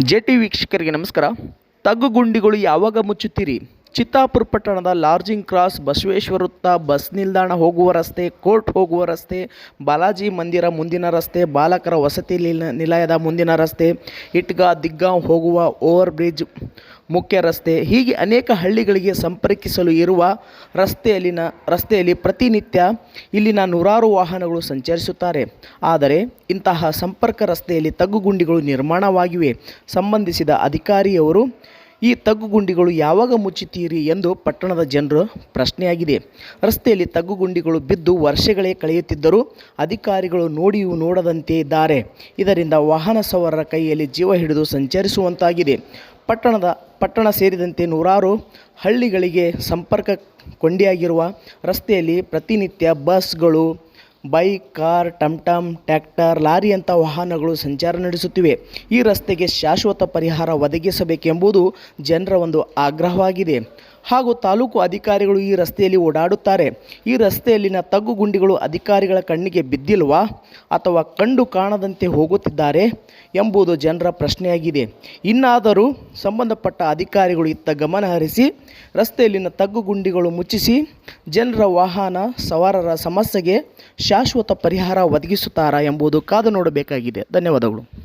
J T ವೀಕ್ಷಕರಿಗೆ ನಮಸ್ಕಾರ. ತಗ್ಗುಗುಂಡಿಗಳು ಯಾವಾಗ ಮುಚ್ಚುತ್ತೀರಿ? ಚಿತ್ತಾಪುರ ಪಟ್ಟಣದ ಲಾರ್ಜಿಂಗ್ ಕ್ರಾಸ್ ಬಸವೇಶ್ವರ ವೃತ್ತ ಬಸ್ ನಿಲ್ದಾಣ ಹೋಗುವ ರಸ್ತೆ, ಕೋರ್ಟ್ ಹೋಗುವ ರಸ್ತೆ, ಬಾಲಾಜಿ ಮಂದಿರ ಮುಂದಿನ ರಸ್ತೆ, ಬಾಲಕರ ವಸತಿ ನಿಲ, ನಿಲಯದ ಮುಂದಿನ ರಸ್ತೆ, ಇಟ್ಗಾ ದಿಗ್ಗಾಂವ್ ಹೋಗುವ ಓವರ್ ಬ್ರಿಡ್ಜ್ ಮುಖ್ಯ ರಸ್ತೆ. ಹೀಗೆ ಅನೇಕ ಹಳ್ಳಿಗಳಿಗೆ ಸಂಪರ್ಕಿಸಲು ಇರುವ ರಸ್ತೆಯಲ್ಲಿನ, ರಸ್ತೆಯಲ್ಲಿ ಪ್ರತಿನಿತ್ಯ ಇಲ್ಲಿನ ನೂರಾರು ವಾಹನಗಳು ಸಂಚರಿಸುತ್ತಾರೆ. ಆದರೆ ಇಂತಹ ಸಂಪರ್ಕ ರಸ್ತೆಯಲ್ಲಿ ತಗ್ಗುಗುಂಡಿಗಳು ನಿರ್ಮಾಣವಾಗಿವೆ. ಸಂಬಂಧಿಸಿದ ಅಧಿಕಾರಿಯವರು ಈ ತಗ್ಗುಗುಂಡಿಗಳು ಯಾವಾಗ ಮುಚ್ಚುತ್ತೀರಿ ಎಂದು ಪಟ್ಟಣದ ಜನರು ಪ್ರಶ್ನೆಯಾಗಿದೆ. ರಸ್ತೆಯಲ್ಲಿ ತಗ್ಗುಗುಂಡಿಗಳು ಬಿದ್ದು ವರ್ಷಗಳೇ ಕಳೆಯುತ್ತಿದ್ದರೂ ಅಧಿಕಾರಿಗಳು ನೋಡಿಯೂ ನೋಡದಂತೆ ಇದ್ದಾರೆ. ಇದರಿಂದ ವಾಹನ ಸವಾರರ ಕೈಯಲ್ಲಿ ಜೀವ ಹಿಡಿದು ಸಂಚರಿಸುವಂತಾಗಿದೆ. ಪಟ್ಟಣದ, ಪಟ್ಟಣ ಸೇರಿದಂತೆ ನೂರಾರು ಹಳ್ಳಿಗಳಿಗೆ ಸಂಪರ್ಕ ಕೊಂಡಿಯಾಗಿರುವ ರಸ್ತೆಯಲ್ಲಿ ಪ್ರತಿನಿತ್ಯ ಬಸ್ಗಳು bike, car tum tum tractor ಲಾರಿಯಂಥ ವಾಹನಗಳು ಸಂಚಾರ ನಡೆಸುತ್ತಿವೆ. ಈ ರಸ್ತೆಗೆ ಶಾಶ್ವತ ಪರಿಹಾರ ಒದಗಿಸಬೇಕೆಂಬುದು ಜನರ ಒಂದು ಆಗ್ರಹವಾಗಿದೆ. ಹಾಗೂ ತಾಲೂಕು ಅಧಿಕಾರಿಗಳು ಈ ರಸ್ತೆಯಲ್ಲಿ ಓಡಾಡುತ್ತಾರೆ. ಈ ರಸ್ತೆಯಲ್ಲಿನ ತಗ್ಗುಗುಂಡಿಗಳು ಅಧಿಕಾರಿಗಳ ಕಣ್ಣಿಗೆ ಬಿದ್ದಿಲ್ವಾ ಅಥವಾ ಕಂಡು ಕಾಣದಂತೆ ಹೋಗುತ್ತಿದ್ದಾರೆ ಎಂಬುದು ಜನರ ಪ್ರಶ್ನೆಯಾಗಿದೆ. ಇನ್ನಾದರೂ ಸಂಬಂಧಪಟ್ಟ ಅಧಿಕಾರಿಗಳು ಇತ್ತ ಗಮನ ಹರಿಸಿ, ರಸ್ತೆಯಲ್ಲಿನ ತಗ್ಗುಗುಂಡಿಗಳು ಮುಚ್ಚಿಸಿ, ಜನರ ವಾಹನ ಸವಾರರ ಸಮಸ್ಯೆಗೆ ಶಾಶ್ವತ ಪರಿಹಾರ ಒದಗಿಸುತ್ತಾರಾ ಎಂಬುದು ಕಾದು ನೋಡಬೇಕಾಗಿದೆ. ಧನ್ಯವಾದಗಳು.